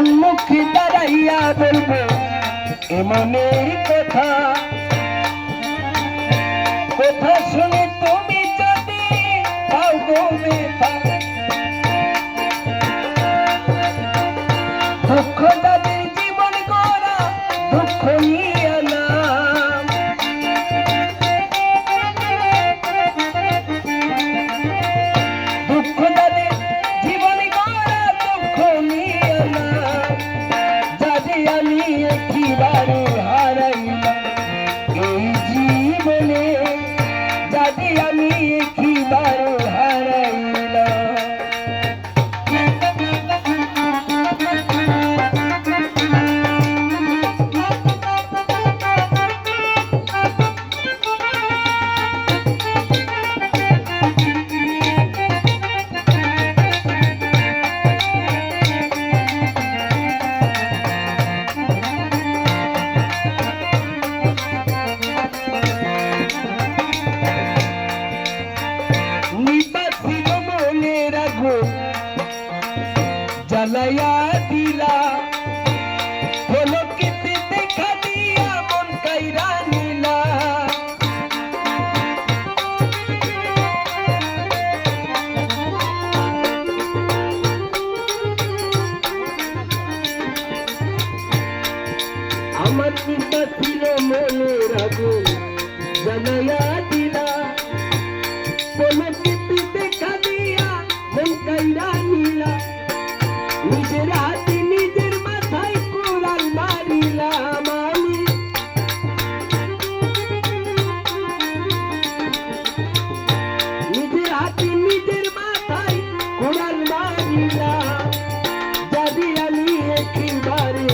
কি দাঁড়াইয়া বলব এমনের কথা। কথা শুনে তুমি যদি দুঃখ তাদের জীবন করা দুঃখ নিয়ে যাদি জ্বালাইয়া দিলা। পলকিতে দেখা দিয়া মন কাইরা নিলা। আমার মনের আগুন জ্বালাইয়া দিলা। পলকিতে নিজের হাতে নিজের মাথায় কোরাল মারিলাম আমি। নিজের হাতে নিজের মাথায় কোরাল মারিলাম। যদি আমি একেবারে